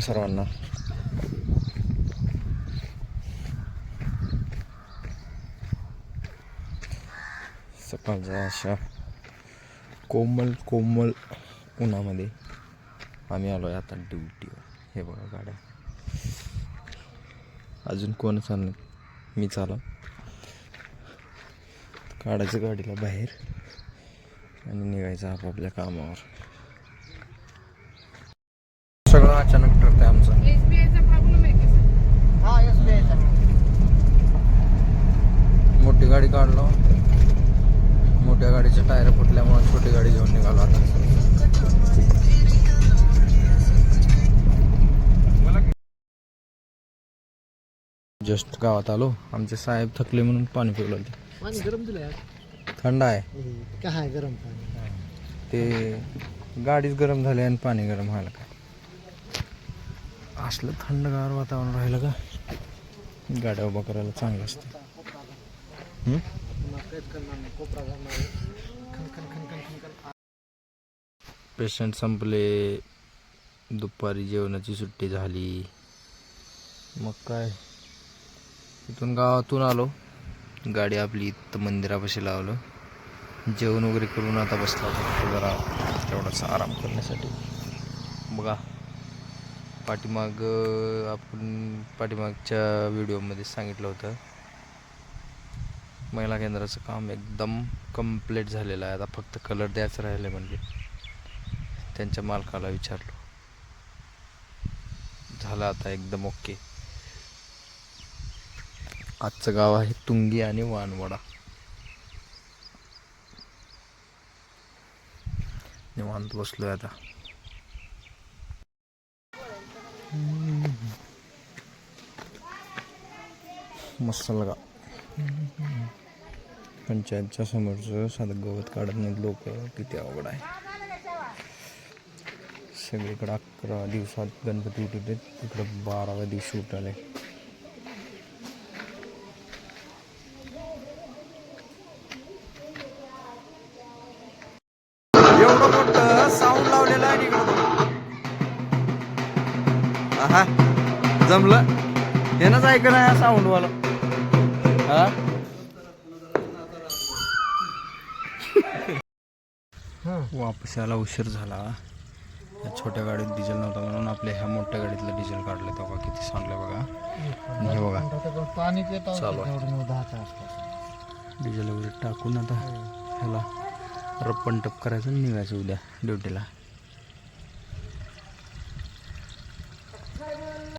सर्वांना. सकाळच्या अशा कोमल कोमल उन्हामध्ये आम्ही आलो आहे आता ड्युटीवर हे बघा गाड्या. अजून कोण चालणार मी चाला काढायचं गाडीला बाहेर आणि निघायचं आपापल्या कामावर. सगळं अचानक आमचं. एसबीआयचा प्रॉब्लेम आहे का सर? हा आयचा. मोठी गाडी काढलो. मोठ्या गाडीचे टायर फुटल्यामुळे छोटी गाडी घेऊन निघालो आता. जस्ट गावात आलो. आमचे साहेब थकले म्हणून पाणी पिवलं होते पाणी गरम दिलं यार. थंड आहे. काय आहे गरम पाणी? ते गाडीच गरम झाली आणि पाणी गरम व्हायला काय? असलं थंडगार वातावरण राहिलं का? गाड्या उभा करायला चांगलं असतं. पेशंट संपले. दुपारी जेवणाची सुट्टी झाली. मग काय? तिथून गावातून आलो. गाडी आपली इथं मंदिरापाशी लावलं. जेवण वगैरे करून आता बसला जरा तेवढासा आराम करण्यासाठी. बघा. पाठीमाग आपण पाठीमागच्या व्हिडिओमध्ये सांगितलं होतं. महिला केंद्राचं काम एकदम कंप्लीट झालेलं आहे. आता फक्त कलर द्यायचं राहिलं म्हणजे. त्यांच्या मालकाला विचारलो. झालं आता एकदम ओके आजचं गाव आहे तुंगी आणि वानवडा. निवांत बसलोय आता. मस्त पंचायतच्या समोरचं साधं गवत काढत नाही लोक किती अवघड आहे. सगळीकडे अकरा दिवसात गणपती उठवते तिकडं बाराव्या दिवशी उठाले एवढं मोठं साऊंड लावलेलं आहे हा जमलं यानंच ऐकलं या साऊंड वाला. वापस यायला उशीर झाला. या छोट्या गाडीत डिझेल नव्हता म्हणून आपल्या ह्या मोठ्या गाडीतलं डिझेल काढलं तेव्हा किती सांगलं बघा. हे बघा. चालू डिझेल वगैरे टाकून आता ह्याला रप्पन टप करायचं आणि निघायचं उद्या ड्युटीला